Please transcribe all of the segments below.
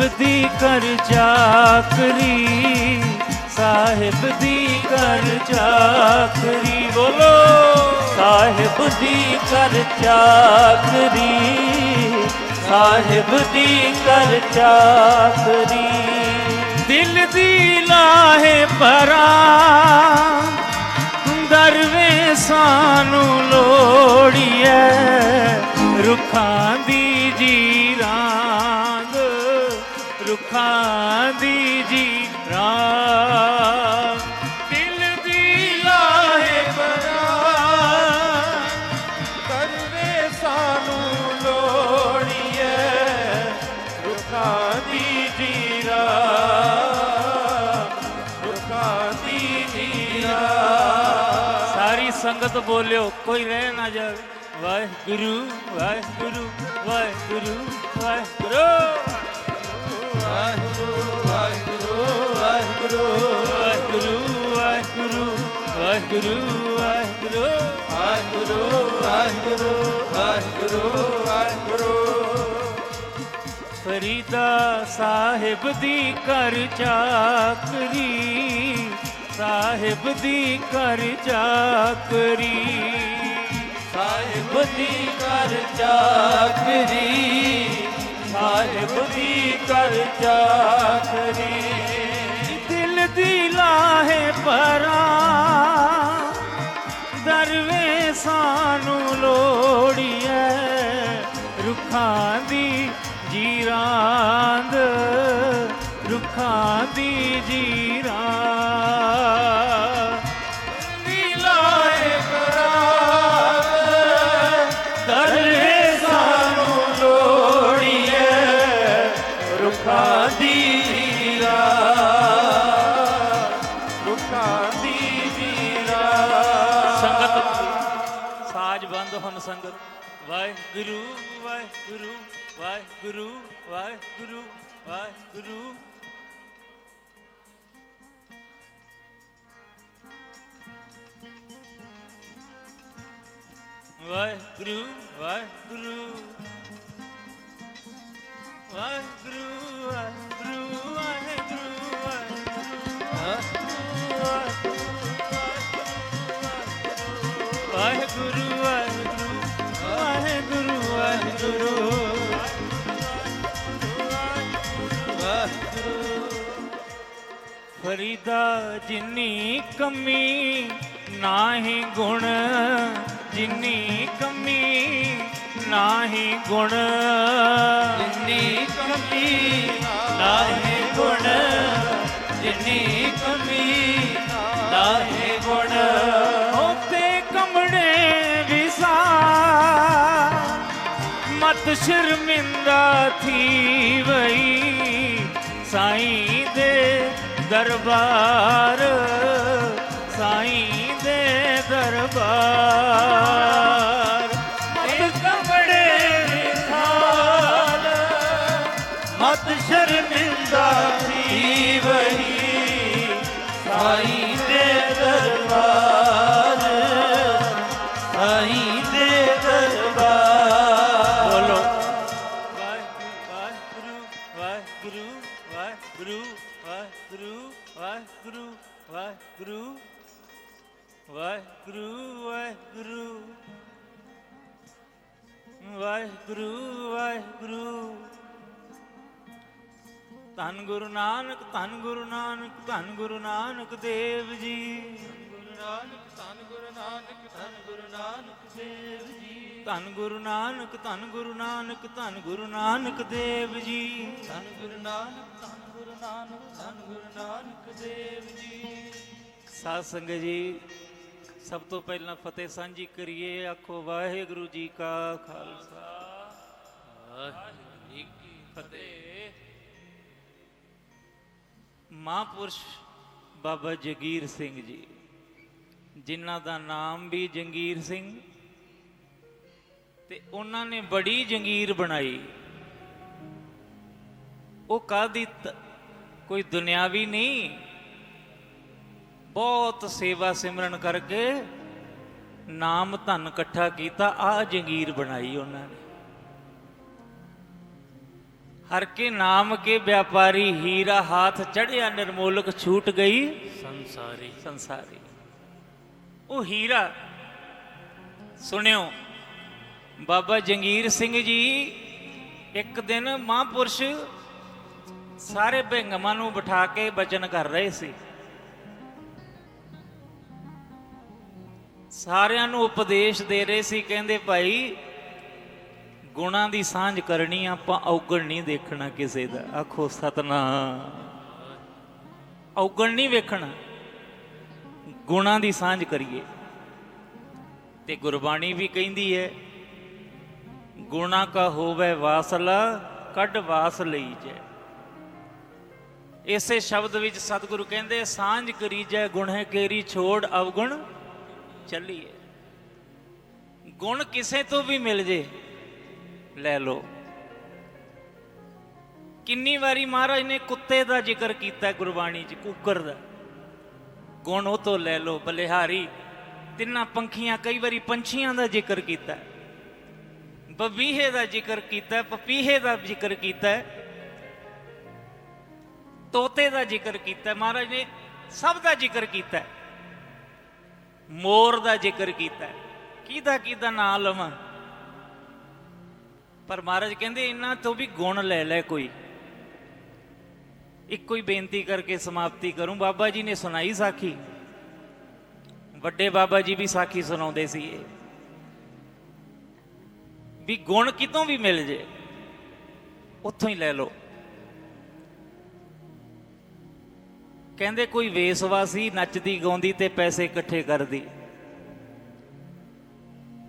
ਸਾਹਿਬ ਦੀ ਕਰ ਚਾਕਰੀ, ਸਾਹਿਬ ਦੀ ਕਰ ਚਾਕਰੀ, ਬੋਲੋ। ਸਾਹਿਬ ਦੀ ਕਰ ਚਾਕਰੀ, ਸਾਹਿਬ ਦੀ ਕਰ ਚਾਕਰੀ। ਦਿਲ ਦੀ ਲਾਹੇ ਪਰਾ ਦਰਵੇ ਸਾਨੂੰ ਲੋੜੀਐ, ਰੁੱਖਾਂ ਦੀ ਜੀਰਾਂ ਰੁੱਖਾਂ ਦੀ ਜੀਰਾਂਦ ਦਿਲ ਦੀ ਲਾਹੇ ਬਰਾ ਦਰਵੇ ਸਾਨੂੰ ਲੋੜੀਐ ਰੁੱਖਾਂ ਦੀ ਜੀਰਾਂਦ ਰੁੱਖਾਂ ਦੀ ਜੀਰਾ। ਸਾਰੀ ਸੰਗਤ ਬੋਲਿਓ, ਕੋਈ ਰਹਿ ਨਾ ਜਾਵੇ। ਵਾਹਿਗੁਰੂ ਵਾਹਿਗੁਰੂ ਵਾਹਿਗੁਰੂ ਵਾਹਿਗੁਰੂ। ਫਰੀਦਾ ਸਾਹਿਬ ਦੀ ਕਰ ਚਾਕਰੀ ਸਾਹਿਬ ਦੀ ਕਰ ਚਾਕਰੀ। ਸਾਹਿਬ ਦੀ ਕਰ ਚਾਕਰੀ। ਸਾਹਿਬ ਦੀ ਕਰ ਚਾਕਰੀ। ਦਿਲ ਦੀ ਲਾਹੇ ਪਰਾ ਦਰਵੇ ਸਾਨੂੰ ਲੋੜੀਐ ਰੁਖਾ ਸਾਜ ਬੰਦ ਹੁਣ ਸੰਗਤ। ਵਾਹਿਗੁਰੂ ਵਾਹਿਗੁਰੂ ਵਾਹਿਗੁਰੂ ਵਾਹਿਗੁਰੂ ਵਾਹਿਗੁਰੂ। ਵਾਹਿਗੁਰੂ ਵਾਹਿਗੁਰੂ। ਵਾਹਿਗੁਰੂ ਵਾਹਿਗੁਰੂ ਫਰੀਦਾ ਜਿੰਨੀ ਕਮੀ, ਨਾਹੀ ਗੁਣ ਜਿੰਨੀ ਕਮੀ, ਨਾਹੀ ਗੁਣ ਜਿੰਨੀ ਕਮੀ, ਨਾਹੀ ਗੁਣ ਜਿੰਨੀ ਕਮੀ, ਨਾਹੀ ਗੁਣ। ਹੋਤੇ ਕਮੜੇ ਵਿਸਾ, ਮਤ ਸ਼ਰਮਿੰਦਾ ਥੀ ਵਈ, ਸਾਈਂ ਦਰਬਾਰ, ਸਾਈਂ ਦੇ ਦਰਬਾਰ। ਮਤ ਕਮੜੇ ਵਿਸਾਲ, ਮਤ ਸ਼ਰਮਿੰਦਾ ਥੀ ਵਈ ਸਾਈਂ ਦੇ ਦਰਬਾਰ, ਸਾਈਂ ਦੇ ਵਾਹਿਗੁਰੂ ਵਾਹਿਗੁਰੂ ਵਾਹਿਗੁਰੂ। ਵਾਹਿਗੁਰੂ ਵਾਹਿਗੁਰੂ। ਧੰਨ ਗੁਰੂ ਨਾਨਕ ਧੰਨ ਗੁਰੂ ਨਾਨਕ ਧੰਨ ਗੁਰੂ ਨਾਨਕ ਦੇਵ ਜੀ ਗੁਰੂ ਨਾਨਕ, ਧੰਨ ਗੁਰੂ ਨਾਨਕ, ਧੰਨ ਗੁਰੂ ਨਾਨਕ ਦੇਵ ਜੀ। ਧੰਨ ਗੁਰੂ ਨਾਨਕ, ਧੰਨ ਗੁਰੂ ਨਾਨਕ, ਧੰਨ ਗੁਰੂ ਨਾਨਕ ਦੇਵ ਜੀ। ਧੰਨ ਗੁਰੂ ਨਾਨਕ, ਧੰਨ ਗੁਰੂ ਨਾਨਕ, ਧੰਨ ਗੁਰੂ ਨਾਨਕ ਦੇਵ ਜੀ। ਸਾਧ ਸੰਗਤ ਜੀ ਸਭ ਤੋਂ ਪਹਿਲਾਂ ਫਤਿਹ ਸਾਂਝੀ ਕਰੀਏ ਆਖੋ ਵਾਹਿਗੁਰੂ ਜੀ ਕਾ ਖਾਲਸਾ। ਵਾਹਿਗੁਰੂ ਜੀ ਕੀ ਫਤਿਹ। ਮਹਾਂਪੁਰਸ਼ ਬਾਬਾ ਜਗੀਰ ਸਿੰਘ ਜੀ ਜਿਨ੍ਹਾਂ ਦਾ ਨਾਮ ਵੀ ਜੰਗੀਰ ਸਿੰਘ ਤੇ ਉਹਨਾਂ ਨੇ ਬੜੀ ਜੰਗੀਰ ਬਣਾਈ। ਉਹ ਕਾਦੀ ਕੋਈ ਦੁਨਿਆਵੀ ਨਹੀਂ ਬਹੁਤ ਸੇਵਾ ਸਿਮਰਨ ਕਰਕੇ ਨਾਮ ਧਨ ਇਕੱਠਾ ਕੀਤਾ ਆ ਜੰਗੀਰ ਬਣਾਈ ਉਹਨਾਂ ਨੇ। ਹਰ ਕੇ ਨਾਮ ਕੇ ਵਪਾਰੀ ਹੀਰਾ ਹਾਥ ਚੜਿਆ ਨਿਰਮੋਲਕ ਛੂਟ ਗਈ। ਸੰਸਾਰੀ। ਸੰਸਾਰੀ। ਉਹ ਹੀਰਾ ਸੁਣਿਓ ਬਾਬਾ ਜੰਗੀਰ ਸਿੰਘ ਜੀ ਇੱਕ ਦਿਨ ਮਹਾਂਪੁਰਸ਼ ਸਾਰੇ ਭਿੰਗਮਾਂ ਨੂੰ ਬਿਠਾ ਕੇ ਬਚਨ ਕਰ ਰਹੇ ਸੀ। ਸਾਰਿਆਂ ਨੂੰ ਉਪਦੇਸ਼ ਦੇ ਰਹੇ ਸੀ, ਕਹਿੰਦੇ ਭਾਈ, ਗੁਣਾਂ ਦੀ ਸਾਂਝ ਕਰਨੀ ਆਪਾਂ ਔਗਣ ਨਹੀਂ ਦੇਖਣਾ ਕਿਸੇ ਦਾ। ਆਖੋ ਸਤਨਾਮ। ਔਗਣ ਨਹੀਂ ਵੇਖਣਾ। ਗੁਣਾਂ ਦੀ ਸਾਂਝ ਕਰੀਏ। ਤੇ ਗੁਰਬਾਣੀ ਵੀ ਕਹਿੰਦੀ ਹੈ, ਗੁਣਾ ਕਾ ਹੋਵੇ ਵਾਸਲਾ, ਕੱਢ ਵਾਸ ਲਈ ਜੈ। ਇਸੇ ਸ਼ਬਦ ਵਿੱਚ ਸਤਿਗੁਰੂ ਕਹਿੰਦੇ, ਸਾਂਝ ਕਰੀ ਜੈ, ਗੁਣ ਹੈ ਕੇਰੀ ਛੋੜ ਅਵਗੁਣ। ਚੱਲੀਏ ਗੁਣ ਕਿਸੇ ਤੋਂ ਵੀ ਮਿਲ ਜੇ, ਲੈ ਲਓ। ਕਿੰਨੀ ਵਾਰੀ ਮਹਾਰਾਜ ਨੇ ਕੁੱਤੇ ਦਾ ਜ਼ਿਕਰ ਕੀਤਾ ਗੁਰਬਾਣੀ 'ਚ, ਕੁੱਕਰ ਦਾ। ਗੁਣ ਉਹ ਤੋਂ ਲੈ ਲਓ, ਬਲਿਹਾਰੀ। ਤਿੰਨਾਂ ਪੰਖੀਆਂ, ਕਈ ਵਾਰੀ ਪੰਛੀਆਂ ਦਾ ਜ਼ਿਕਰ ਕੀਤਾ। ਬਬੀਹੇ ਦਾ ਜ਼ਿਕਰ ਕੀਤਾ, ਪਪੀਹੇ ਦਾ ਜ਼ਿਕਰ ਕੀਤਾ। ਤੋਤੇ ਦਾ ਜ਼ਿਕਰ ਕੀਤਾ, ਮਹਾਰਾਜ ਨੇ ਸਭ ਦਾ ਜ਼ਿਕਰ ਕੀਤਾ। ਮੋਰ ਦਾ ਜ਼ਿਕਰ ਕੀਤਾ ਕਿਹਦਾ ਕਿਹਦਾ ਨਾਂ ਲਵਾਂ? ਪਰ ਮਹਾਰਾਜ ਕਹਿੰਦੇ, ਇਹਨਾਂ ਤੋਂ ਵੀ ਗੁਣ ਲੈ ਲੈ ਕੋਈ। ਇੱਕੋ ਹੀ ਬੇਨਤੀ ਕਰਕੇ ਸਮਾਪਤੀ ਕਰੂੰ। ਬਾਬਾ ਜੀ ਨੇ ਸੁਣਾਈ ਸਾਖੀ? ਵੱਡੇ ਬਾਬਾ ਜੀ ਵੀ ਸਾਖੀ ਸੁਣਾਉਂਦੇ ਸੀ ਇਹ। ਵੀ ਗੁਣ ਕਿਤੋਂ ਵੀ ਮਿਲ ਜੇ, ਉੱਥੋਂ ਹੀ ਲੈ ਲਓ। ਕਹਿੰਦੇ ਕੋਈ ਵੇਸਵਾ ਸੀ ਨੱਚਦੀ, ਗਾਉਂਦੀ ਤੇ ਪੈਸੇ ਇਕੱਠੇ ਕਰਦੀ।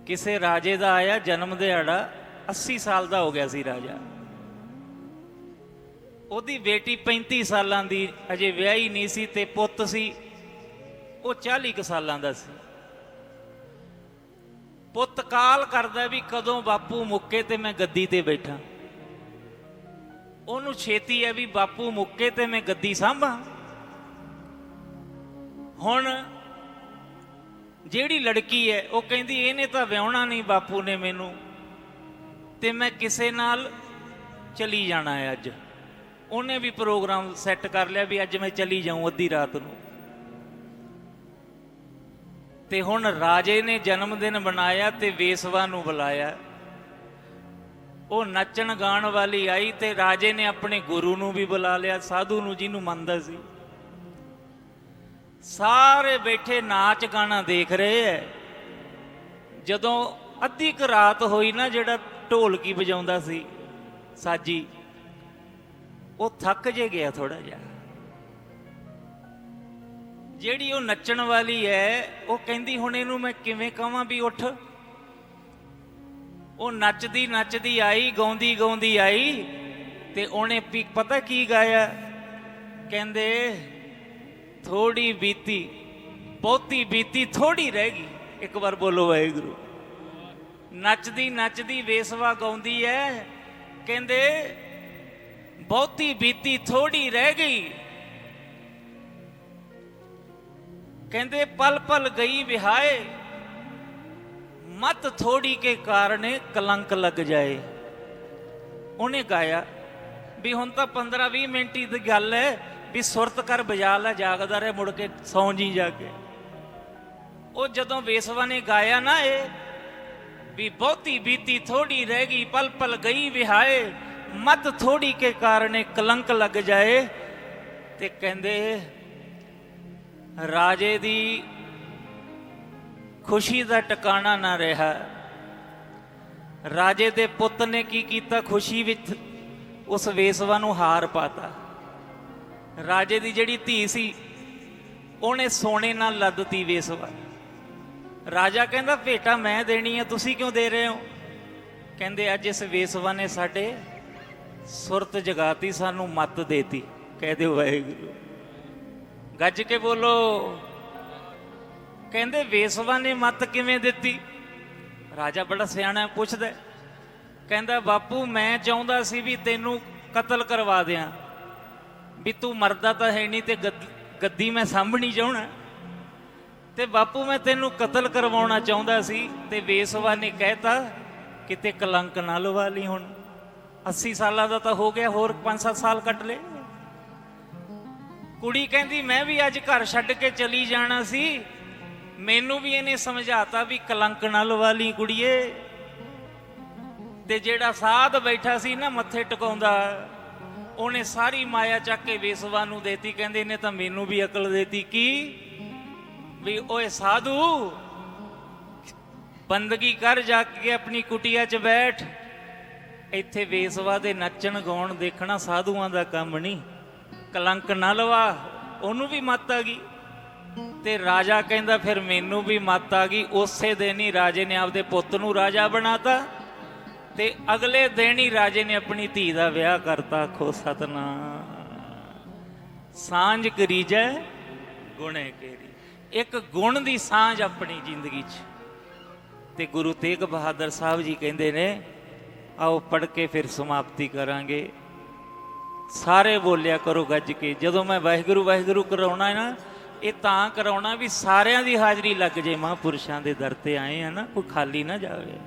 ਕਿਸੇ ਰਾਜੇ ਦਾ ਆਇਆ ਜਨਮ ਦਿਹਾੜਾ 80 ਸਾਲ ਦਾ ਹੋ ਗਿਆ ਸੀ ਰਾਜਾ। ਉਹਦੀ ਬੇਟੀ 35 ਸਾਲਾਂ ਦੀ, ਅਜੇ ਵਿਆਹੀ ਨਹੀਂ ਸੀ ਤੇ ਪੁੱਤ ਸੀ, ਉਹ 40 ਕੁ ਸਾਲਾਂ ਦਾ ਸੀ। ਪੁੱਤ ਕਾਲ ਕਰਦਾ ਵੀ ਕਦੋਂ ਬਾਪੂ ਮੁੱਕੇ ਤੇ ਮੈਂ ਗੱਦੀ ਤੇ ਬੈਠਾ। ਉਹਨੂੰ ਛੇਤੀ ਹੈ ਵੀ ਬਾਪੂ ਮੁੱਕੇ ਤੇ ਮੈਂ ਗੱਦੀ ਸਾਂਭਾਂ। ਹੁਣ ਜਿਹੜੀ ਲੜਕੀ ਹੈ, ਉਹ ਕਹਿੰਦੀ, ਇਹਨੇ ਤਾਂ ਵਿਆਹਣਾ ਨਹੀਂ ਬਾਪੂ ਨੇ ਮੈਨੂੰ ਤੇ ਮੈਂ ਕਿਸੇ ਨਾਲ ਚਲੀ ਜਾਣਾ ਹੈ ਅੱਜ। ਉਹਨੇ ਵੀ ਪ੍ਰੋਗਰਾਮ ਸੈੱਟ ਕਰ ਲਿਆ ਵੀ ਅੱਜ ਮੈਂ ਚਲੀ ਜਾਊਂ ਅੱਧੀ ਰਾਤ ਨੂੰ। ਤੇ ਹੁਣ ਰਾਜੇ ਨੇ ਜਨਮ ਦਿਨ ਬਣਾਇਆ ਤੇ ਵੇਸਵਾ ਨੂੰ ਬੁਲਾਇਆ। ਉਹ ਨੱਚਣ ਗਾਣ ਵਾਲੀ ਆਈ ਤੇ ਰਾਜੇ ਨੇ ਆਪਣੇ ਗੁਰੂ ਨੂੰ ਵੀ ਬੁਲਾ ਲਿਆ, ਸਾਧੂ ਨੂੰ ਜਿਹਨੂੰ ਮੰਨਦਾ ਸੀ। ਸਾਰੇ ਬੈਠੇ ਨਾਚ ਗਾਣਾ ਦੇਖ ਰਹੇ ਐ। ਜਦੋਂ ਅੱਧੀ ਕੁ ਰਾਤ ਹੋਈ ਨਾ ਜਿਹੜਾ ਢੋਲਕੀ ਵਜਾਉਂਦਾ ਸੀ, ਸਾਜੀ, ਉਹ ਥੱਕ ਜੇ ਗਿਆ ਥੋੜਾ ਜਿਹਾ। ਜਿਹੜੀ ਉਹ ਨੱਚਣ ਵਾਲੀ ਐ, ਉਹ ਕਹਿੰਦੀ, ਹੁਣ ਇਹਨੂੰ ਮੈਂ ਕਿਵੇਂ ਕਹਾਂ ਵੀ ਉੱਠ? ਉਹ ਨੱਚਦੀ ਨੱਚਦੀ ਆਈ, ਗਾਉਂਦੀ ਗਾਉਂਦੀ ਆਈ ਤੇ ਉਹਨੇ ਵੀ ਪਤਾ ਕੀ ਗਾਇਆ? ਕਹਿੰਦੇ ਥੋੜੀ ਬੀਤੀ, ਬਹੁਤੀ ਬੀਤੀ ਥੋੜੀ ਰਹਿ ਗਈ। ਇੱਕ ਵਾਰ ਬੋਲੋ ਵਾਹਿਗੁਰੂ। ਨੱਚਦੀ ਨੱਚਦੀ ਵੇਸਵਾ ਗਾਉਂਦੀ ਐ। ਕਹਿੰਦੇ, ਬਹੁਤੀ ਬੀਤੀ ਥੋੜੀ ਰਹਿ ਗਈ। ਕਹਿੰਦੇ, ਪਲ ਪਲ ਗਈ ਵਿਹਾਏ। ਮਤ ਥੋੜੀ ਕੇ ਕਾਰਣੇ ਕਲੰਕ ਲੱਗ ਜਾਏ। ਉਹਨੇ ਗਾਇਆ, ਵੀ ਹੁਣ ਤਾਂ 15 20 ਮਿੰਟ ਦੀ ਗੱਲ ਹੈ ਵੀ ਸੁਰਤ ਕਰ ਬਜਾ ਲੈ, ਜਾਗਦਾ ਰਹਿ ਮੁੜ ਕੇ ਸੌਂ ਜੀ ਜਾ ਕੇ। ਉਹ ਜਦੋਂ ਵੇਸਵਾ ਨੇ ਗਾਇਆ ਨਾ ਇਹ, ਵੀ ਬਹੁਤੀ ਬੀਤੀ ਥੋੜੀ ਰਹਿ ਗਈ ਪਲ ਪਲ ਗਈ ਵਿਹਾਏ, ਮਤ ਥੋੜੀ ਕੇ ਕਾਰਣੇ ਕਲੰਕ ਲੱਗ ਜਾਏ। ਤੇ ਕਹਿੰਦੇ, ਰਾਜੇ ਦੀ ਖੁਸ਼ੀ ਦਾ ਟਿਕਾਣਾ ਨਾ ਰਿਹਾ। ਰਾਜੇ ਦੇ ਪੁੱਤ ਨੇ ਕੀ ਕੀਤਾ? ਖੁਸ਼ੀ ਵਿੱਚ ਉਸ ਵੇਸਵਾ ਨੂੰ ਹਾਰ ਪਾਤਾ। ਰਾਜੇ ਦੀ ਜਿਹੜੀ ਧੀ ਸੀ, ਉਹਨੇ ਸੋਨੇ ਨਾਲ ਲੱਦਤੀ ਵੇਸਵਾ ਰਾਜਾ ਕਹਿੰਦਾ, ਭੇਟਾ, ਮੈਂ ਦੇਣੀ ਹੈ ਤੁਸੀਂ ਕਿਉਂ ਦੇ ਰਹੇ ਹੋ? ਕਹਿੰਦੇ, ਅੱਜ ਇਸ ਵੇਸਵਾ ਨੇ ਸਾਡੇ ਸੁਰਤ ਜਗਾਤੀ, ਸਾਨੂੰ ਮੱਤ ਦੇਤੀ। ਕਹਿ ਦਿਓ ਵਾਹਿਗੁਰੂ। ਗੱਜ ਕੇ ਬੋਲੋ। ਕਹਿੰਦੇ ਵੇਸਵਾ ਨੇ ਮੱਤ ਕਿਵੇਂ ਦਿੱਤੀ? ਰਾਜਾ ਬੜਾ ਸਿਆਣਾ ਪੁੱਛਦਾ। ਕਹਿੰਦਾ, ਬਾਪੂ, ਮੈਂ ਚਾਹੁੰਦਾ ਸੀ ਵੀ ਤੈਨੂੰ ਕਤਲ ਕਰਵਾ ਦਿਆਂ। ਵੀ ਤੂੰ ਮਰਦਾ ਤਾਂ ਹੈ ਨਹੀਂ ਤੇ ਗੱਦ- ਗੱਦੀ ਮੈਂ ਸਾਂਭਣੀ ਚਾਹਣਾ। ਤੇ ਬਾਪੂ ਮੈਂ ਤੈਨੂੰ ਕਤਲ ਕਰਵਾਉਣਾ ਚਾਹੁੰਦਾ ਸੀ ਤੇ ਵੇਸਵਾ ਨੇ ਕਹਿਤਾ ਕਿਤੇ ਕਲੰਕ ਨਾ ਲਵਾ ਲਈ ਹੁਣ। 80 ਸਾਲਾਂ ਦਾ ਤਾਂ ਹੋ ਗਿਆ, ਹੋਰ 5-7 ਸਾਲ ਕੱਟ ਲੈ ਕੁੜੀ ਕਹਿੰਦੀ, ਮੈਂ ਵੀ ਅੱਜ ਘਰ ਛੱਡ ਕੇ ਚਲੀ ਜਾਣਾ ਸੀ। ਮੈਨੂੰ ਵੀ ਇਹਨੇ ਸਮਝਾਤਾ ਵੀ ਕਲੰਕ ਨਾ ਲਵਾ ਲਈ ਕੁੜੀਏ। ਤੇ ਜਿਹੜਾ ਸਾਧ ਬੈਠਾ ਸੀ ਨਾ ਮੱਥੇ ਟਿਕਾਉਂਦਾ ਉਹਨੇ ਸਾਰੀ ਮਾਇਆ ਚੱਕ ਕੇ ਵੇਸਵਾ ਨੂੰ ਦੇਤੀ, ਕਹਿੰਦੇ ਇਹਨੇ ਤਾਂ ਮੈਨੂੰ ਵੀ ਅਕਲ ਦੇਤੀ। ਕੀ? ਵੀ ਓਏ ਸਾਧੂ, ਬੰਦਗੀ ਕਰ ਜਾ ਕੇ ਆਪਣੀ ਕੁਟੀਆ 'ਚ ਬੈਠ। ਇੱਥੇ ਵੇਸਵਾ ਦੇ ਨੱਚਣ ਗਾਉਣ ਦੇਖਣਾ ਸਾਧੂਆਂ ਦਾ ਕੰਮ ਨਹੀਂ। ਕਲੰਕ ਨਾ ਲਵਾ, ਉਹਨੂੰ ਵੀ ਮੱਤ ਆ ਗਈ। ਤੇ ਰਾਜਾ ਕਹਿੰਦਾ, ਫਿਰ ਮੈਨੂੰ ਵੀ ਮੱਤ ਆ ਗਈ, ਉਸੇ ਦਿਨ ਹੀ ਰਾਜੇ ਨੇ ਆਪਦੇ ਪੁੱਤ ਨੂੰ ਰਾਜਾ ਬਣਾਤਾ। ਤੇ ਅਗਲੇ ਦਿਨ ਹੀ ਰਾਜੇ ਨੇ ਆਪਣੀ ਧੀ ਦਾ ਵਿਆਹ ਕਰਤਾ ਖੋ ਸਤਨਾ ਸਾਂਝ ਕਰੀਜੈ ਗੁਣੇ ਕੇਰੀ। ਇੱਕ ਗੁਣ ਦੀ ਸਾਂਝ ਆਪਣੀ ਜ਼ਿੰਦਗੀ 'ਚ। ਤੇ ਗੁਰੂ ਤੇਗ ਬਹਾਦਰ ਸਾਹਿਬ ਜੀ ਕਹਿੰਦੇ ਨੇ, ਆਓ ਪੜ ਕੇ ਫਿਰ ਸਮਾਪਤੀ ਕਰਾਂਗੇ। ਸਾਰੇ ਬੋਲਿਆ ਕਰੋ ਗੱਜ ਕੇ, ਜਦੋਂ ਮੈਂ ਵਾਹਿਗੁਰੂ ਵਾਹਿਗੁਰੂ ਕਰਾਉਣਾ ਹੈ ਨਾ, ਇਹ ਤਾਂ ਕਰਾਉਣਾ ਵੀ ਸਾਰਿਆਂ ਦੀ ਹਾਜ਼ਰੀ ਲੱਗ ਜੇ, ਮਹਾਂਪੁਰਸ਼ਾਂ ਦੇ ਦਰ ਤੇ ਆਏ ਆ ਨਾ, ਕੋਈ ਖਾਲੀ ਨਾ ਜਾਵੇ।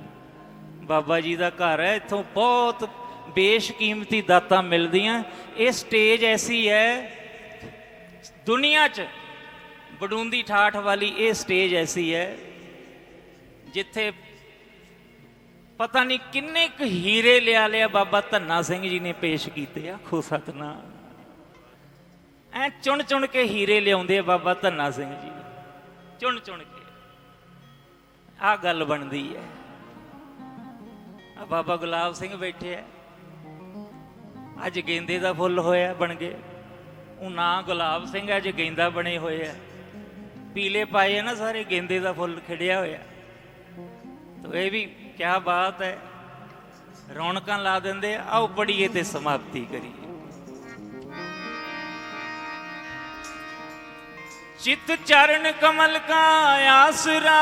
ਬਾਬਾ ਜੀ ਦਾ ਘਰ ਹੈ, ਇੱਥੋਂ ਬਹੁਤ ਬੇਸ਼ਕੀਮਤੀ ਦਾਤਾਂ ਮਿਲਦੀਆਂ। ਇਹ ਸਟੇਜ ਐਸੀ ਹੈ, ਦੁਨੀਆ 'ਚ ਬਡੂੰਦੀ ਠਾਠ ਵਾਲੀ ਇਹ ਸਟੇਜ ਐਸੀ ਹੈ, ਜਿੱਥੇ ਪਤਾ ਨਹੀਂ ਕਿੰਨੇ ਕੁ ਹੀਰੇ ਲਿਆ ਲਿਆ ਬਾਬਾ ਧੰਨਾ ਸਿੰਘ ਜੀ ਨੇ ਪੇਸ਼ ਕੀਤੇ ਆ ਖੋ ਸਤਨਾਮ। ਐ ਚੁਣ ਚੁਣ ਕੇ ਹੀਰੇ ਲਿਆਉਂਦੇ ਆ ਬਾਬਾ ਧੰਨਾ ਸਿੰਘ ਜੀ। ਚੁਣ ਚੁਣ ਕੇ। ਆ ਗੱਲ ਬਣਦੀ ਹੈ। ਆ ਬਾਬਾ ਗੁਲਾਬ ਸਿੰਘ ਬੈਠੇ ਆ। ਅੱਜ ਗੇਂਦੇ ਦਾ ਫੁੱਲ ਹੋਇਆ ਬਣ ਗਏ ਉਹ ਨਾਂ ਗੁਲਾਬ ਸਿੰਘ ਅੱਜ ਗੇਂਦਾ ਬਣੇ ਹੋਏ ਆ। ਪੀਲੇ ਪਾਏ ਨਾ ਸਾਰੇ, ਗੇਂਦੇ ਦਾ ਫੁੱਲ ਖਿੜਿਆ ਹੋਇਆ। ਤੋ ਇਹ ਵੀ ਕੀ ਬਾਤ ਹੈ। ਰੌਣਕਾਂ ਲਾ ਦਿੰਦੇ ਆਓ ਪੜੀਏ ਤੇ ਸਮਾਪਤੀ ਕਰੀਏ। ਚਿਤ ਚਰਨ ਕਮਲ ਕਾ ਆਸਰਾ।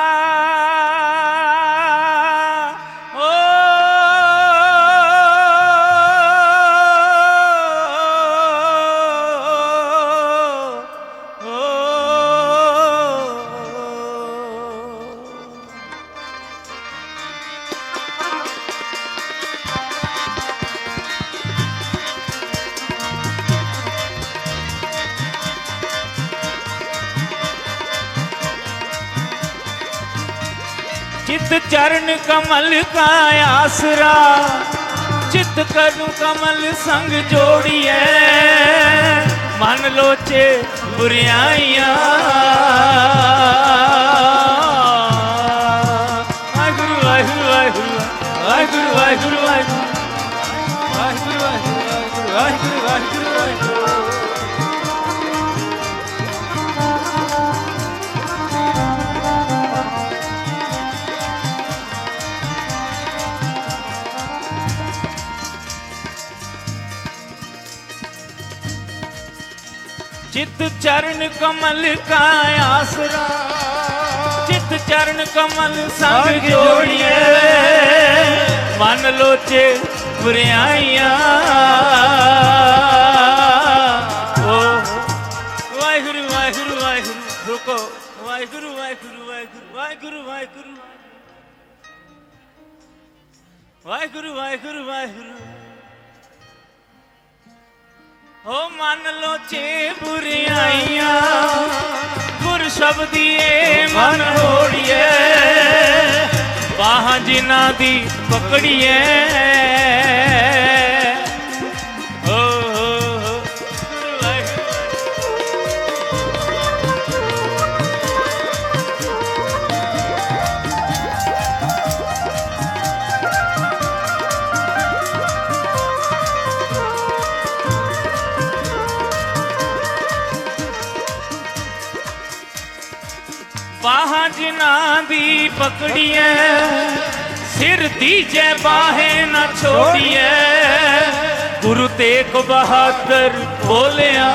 चित चरण कमल का आसरा चित करु कमल संग जोड़िए मन लोचे बुरियाइया ਚਰਨ ਕਮਲ ਕਾ ਆਸਰਾ। ਚਿਤ ਚਰਨ ਕਮਲ ਸੰਗ ਜੋੜੀਏ। ਮਨ ਲੋਚੇ ਬੁਰਿਆਈਆਂ ਓ। ਵਾਹਿਗੁਰੂ ਵਾਹਿਗੁਰੂ ਵਾਹਿਗੁਰੂ। ਰੁਕੋ। ਵਾਹਿਗੁਰੂ ਵਾਹਿਗੁਰੂ ਵਾਹਿਗੁਰੂ ਵਾਹਿਗੁਰੂ ਵਾਹਿਗੁਰੂ। ਵਾਹਿਗੁਰੂ ਵਾਹਿਗੁਰੂ ਵਾਹਿਗੁਰੂ। ਹੋ ਮੰਨ ਲੋ ਚੇ ਬੁਰਿਆਈਆਂ ਗੁਰ ਸ਼ਬਦੀਏ ਮਨ ਹੋੜੀਏ ਬਾਹਾਂ ਜਿਨ੍ਹਾਂ ਦੀ ਪਕੜੀਏ। ਜਿਨ੍ਹਾਂ ਦੀ ਪਕੜੀਏ। ਸਿਰ ਦੀ ਜੈ ਬਾਹੇ ਨਾ ਛੋੜੀਏ। ਗੁਰੂ ਤੇਗ ਬਹਾਦਰ ਬੋਲਿਆ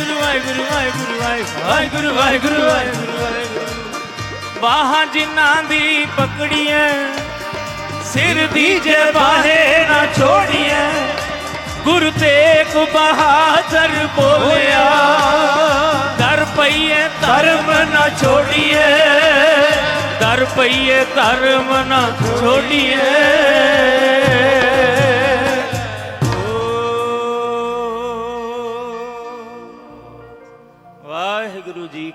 ਵਾਹਿਗੁਰੂ ਵਾਹਿਗੁਰੂ ਵਾਹਿਗੁਰੂ ਵਾਹਿਗੁਰੂ ਵਾਹਿਗੁਰੂ ਵਾਹਿਗੁਰੂ ਬਾਹਾਂ ਜਿਨ੍ਹਾਂ ਦੀ ਪਕੜੀਆਂ ਸਿਰ ਦੀ ਜੇ ਬਾਹੇ ਨਾ ਛੋੜੀਏ ਗੁਰ ਤੇ ਤੇਗ ਬਹਾਦਰ ਬੋਲਿਆ, ਦਰ ਪਈਏ ਧਰਮ ਨਾ ਛੋੜੀਏ ਦਰ ਪਈਏ ਧਰਮ ਨਾ ਛੋੜੀਏ